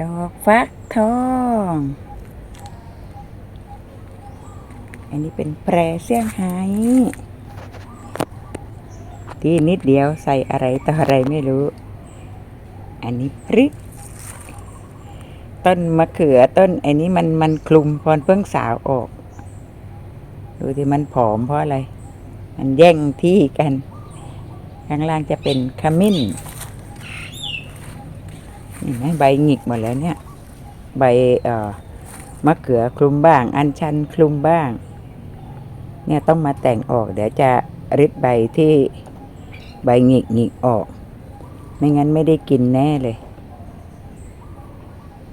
ดอกฟักทอง อันนี้เป็นแปรเสี่ยงไฮ้ที่นิดเดียวใส่อะไรต่ออะไรไม่รู้ อันนี้พริก ต้นมะเขือต้น อันนี้มันมันคลุมพรเพิ่งสาวออก ดูที่มันผอมเพราะอะไร มันแย่งที่กัน ข้างล่างจะเป็นขมิ้น ใบหงิกหมดแล้วเนี่ย ใบเออมะเขือคลุมบ้าง อัญชันคลุมบ้าง เนี่ยต้องมาแต่งออก เดี๋ยวจะริดใบที่ใบหงิกหงิกออก ไม่งั้นไม่ได้กินแน่เลย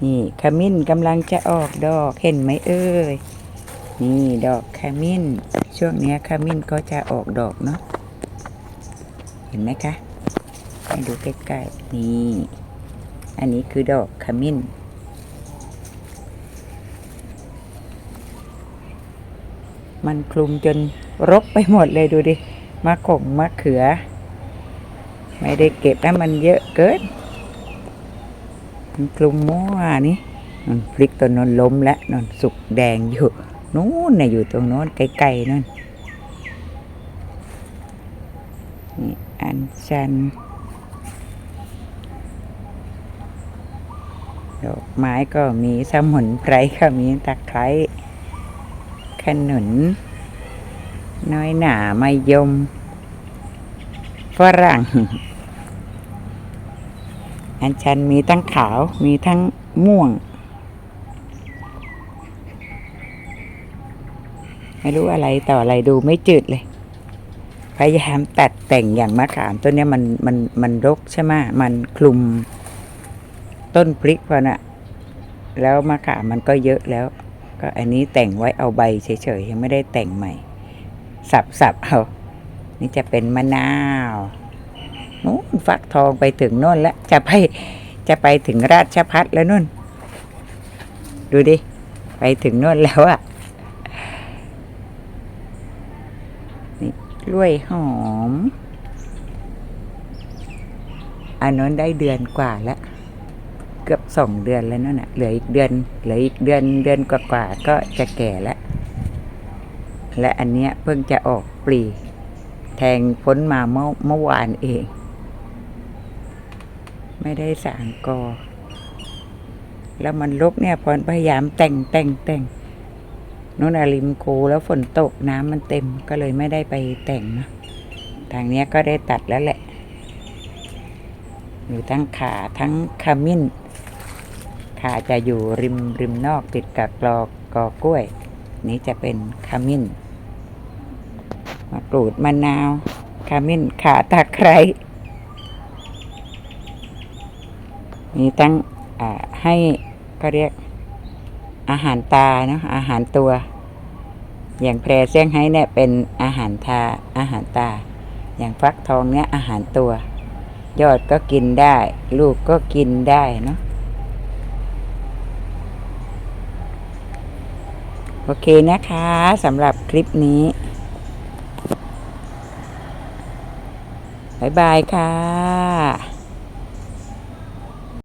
นี่ขมิ้นกำลังจะออกดอกเห็นไหมเอ่ยนี่ดอกขมิ้น ช่วงนี้ขมิ้นก็จะออกดอกเนาะเห็นไหมคะให้ดูใกล้ๆนี่ อันนี้คือดอกขมิ้น มันคลุมจนรกไปหมดเลยดูดิ มะขงมะเขือ ไม่ได้เก็บแล้วมันเยอะเกิน มันคลุมมั่วนี่นั่นพริกต้นนนล้มแล้วนนสุกแดงอยู่นู้นน่ะอยู่ตรงโน้นไกลๆนั่นนี่อันชัน ดอกไม้ก็มีสมุนไพรก็มีตะไคร้ขนุน น้อยหนามายมฝรั่ง อันชันมีทั้งขาวมีทั้งม่วง ไม่รู้อะไรต่ออะไรดูไม่จืดเลย พยายามตัดแต่งอย่างมะขามต้นนี้มันมันมันรกใช่ไหมมันคลุม ต้นพริกพอนะแล้วมะขามมันก็เยอะแล้ว ก็อันนี้แต่งไว้เอาใบเฉยๆยังไม่ได้แต่งใหม่ สับสับเอานี่จะเป็นมะนาวนู้นฟักทองไปถึงโน่นแล้วจะไปจะไปถึงราชพัฒแล้วนู่น ดูดิ ไปถึงโน่นแล้วอะนี่กล้วยหอม อันนั้นได้เดือนกว่าแล้ว เกือบสองเดือนแล้วนั่นน่ะเหลืออีกเดือนเหลืออีกเดือนเดือนกว่าๆก็จะแก่แล้ว และอันเนี้ยเพิ่งจะออกปลี แทงพ้นมาเมื่อเมื่อวานเอง ไม่ได้สางกอ แล้วมันลกเนี่ยพรพยายามแต่งแต่งแต่งนู่นอริมโคแล้วฝนตกน้ำมันเต็มก็เลยไม่ได้ไปแต่งนะทางเนี้ยก็ได้ตัดแล้วแหละอยู่ทั้งขาทั้งขมิ้น ขาจะอยู่ริมริมนอกติดกับกรอกกอกล้วย นี้จะเป็นขมิ้นมะกรูดมะนาวขมิ้นขาตะไคร้มีตั้งให้ก็เรียกอาหารตาเนาะอาหารตัว อย่างแพรเซี่ยงไฮ้เนี่ยเป็นอาหารทาอาหารตา อย่างฟักทองเนี่ยอาหารตัว ยอดก็กินได้ ลูกก็กินได้เนาะ โอเคนะคะสำหรับคลิปนี้บ๊ายบายค่ะ